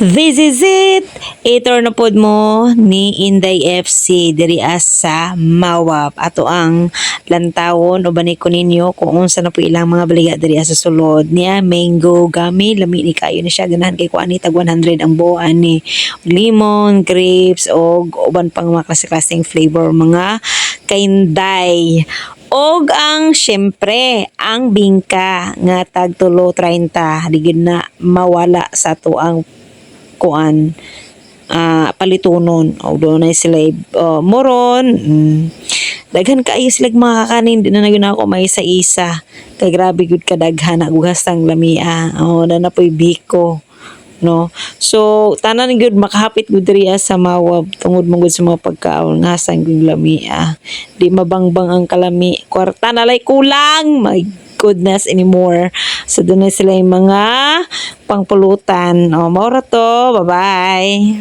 This is it! Ito na pod mo ni Inday FC diri sa Mawap. Ato ang lantawon o baniko ninyo kung unsa na po ilang mga baliga diri sa sulod niya. Mango, gami, lami ni kayo ni siya. Ganahan kay kuan tag 100 ang buuan ni lemon, grapes o uban pang mga klase-klaseng flavor mga kainday. Og ang syempre ang bingka nga tag tulo 30 digid na mawala sa tuang kuan ah palitunon. O doon na sila uh, moron. Mm, daghan kaayo sila mga kakanin di na nagyan ako may isa isa kay grabe gud kadaghan ako gastang lamia. O na napoy biko no? So tanan gyud makahapit gud diri sa mawab tungod mo gud sa mga pagkaon nga sang lamia. Di mabangbang ang kalami. Kwarta na lay kulang my goodness anymore. So doon na sila yung mga pangpulutan. O maura to. Bye bye